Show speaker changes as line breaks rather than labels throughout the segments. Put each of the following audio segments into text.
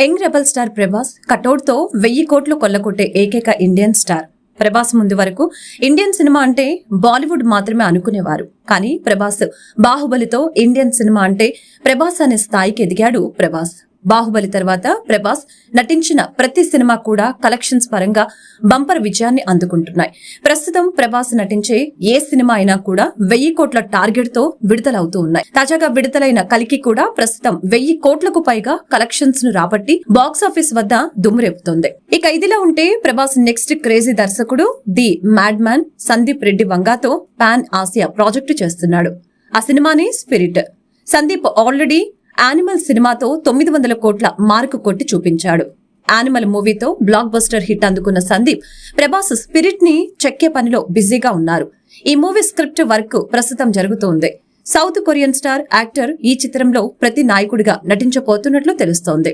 Young rebel star Prabhas కటౌట్తో వెయ్యి కోట్లు కొల్లగొట్టే ఏకైక ఇండియన్ స్టార్. ప్రభాస్ ముందు వరకు ఇండియన్ సినిమా అంటే బాలీవుడ్ మాత్రమే అనుకునేవారు. కానీ ప్రభాస్ బాహుబలితో ఇండియన్ సినిమా అంటే ప్రభాస్ అనే స్థాయికి ఎదిగాడు ప్రభాస్. బాహుబలి తర్వాత ప్రభాస్ నటించిన ప్రతి సినిమా కూడా కలెక్షన్స్ పరంగా బంపర్ విజయాన్ని అందుకుంటున్నాయి. ప్రస్తుతం ప్రభాస్ నటించే ఏ సినిమా అయినా కూడా వెయ్యి కోట్ల టార్గెట్తో విడుదలవుతూ ఉన్నాయి. తాజాగా విడుదలైన కలికి కూడా ప్రస్తుతం వెయ్యి కోట్లకు పైగా కలెక్షన్స్ను రాబట్టి బాక్స్ ఆఫీస్ వద్ద దుమ్మురేపుతోంది ఇక ఇదిలా ఉంటే ప్రభాస్ నెక్స్ట్ క్రేజీ దర్శకుడు the mad man Sandeep Reddy వంగాతో pan Asia project చేస్తున్నాడు. ఆ సినిమాని స్పిరిట్. సందీప్ ఆల్రెడీ యానిమల్ సినిమాతో తొమ్మిది వందల కోట్ల మార్కు కొట్టి చూపించాడు. యానిమల్ మూవీతో బ్లాక్ బస్టర్ హిట్ అందుకున్న సందీప్ ప్రభాస్ స్పిరిట్ని చెక్కే పనిలో బిజీగా ఉన్నారు. ఈ మూవీ స్క్రిప్ట్ వర్క్ ప్రస్తుతం జరుగుతోంది. సౌత్ కొరియన్ స్టార్ యాక్టర్ ఈ చిత్రంలో ప్రతి నాయకుడిగా నటించబోతున్నట్లు తెలుస్తోంది.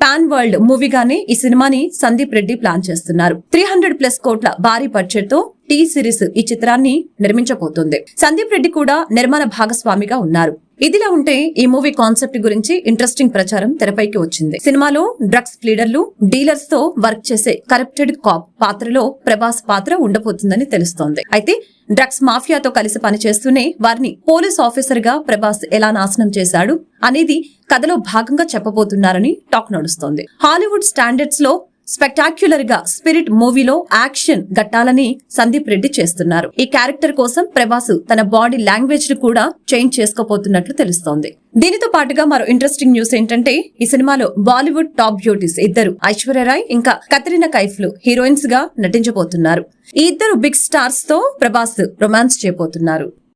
పాన్ వరల్డ్ మూవీగానే ఈ సినిమాని సందీప్ రెడ్డి ప్లాన్ చేస్తున్నారు. త్రీ హండ్రెడ్ ప్లస్ కోట్ల భారీ బడ్జెట్తో టీ సిరీస్ ఈ చిత్రాన్ని నిర్మించబోతుంది. సందీప్ రెడ్డి కూడా నిర్మాణ భాగస్వామిగా ఉన్నారు. ఇదిలా ఉంటే ఈ మూవీ కాన్సెప్ట్ గురించి ఇంట్రెస్టింగ్ ప్రచారం తెరపైకి వచ్చింది. సినిమాలో డ్రగ్స్ ప్లీడర్లు డీలర్స్తో వర్క్ చేసే కరప్టెడ్ కాప్ పాత్రలో ప్రభాస్ పాత్ర ఉండబోతుందని తెలుస్తోంది. అయితే డ్రగ్స్ మాఫియాతో కలిసి పనిచేస్తూనే వారిని పోలీస్ ఆఫీసర్గా ప్రభాస్ ఎలా నాశనం చేశాడు అనేది కథలో భాగంగా చెప్పబోతున్నారని టాక్ నడుస్తోంది. హాలీవుడ్ స్టాండర్డ్స్లో స్పెక్టాక్యులర్గా స్పిరిట్ మూవీలో యాక్షన్ గట్టాలని సందీప్ రెడ్డి చేస్తున్నారు. ఈ క్యారెక్టర్ కోసం ప్రభాస్ తన బాడీ లాంగ్వేజ్ను కూడా చేంజ్ చేసుకోబోతున్నట్లు తెలుస్తోంది. దీనితో పాటుగా మరో ఇంట్రెస్టింగ్ న్యూస్ ఏంటంటే ఈ సినిమాలో బాలీవుడ్ టాప్ బ్యూటీస్ ఇద్దరు ఐశ్వర్యరాయ్ ఇంకా కత్రినా కైఫ్లు హీరోయిన్స్గా నటించబోతున్నారు. ఈ ఇద్దరు బిగ్ స్టార్స్తో ప్రభాస్ రొమాన్స్ చేయబోతున్నారు.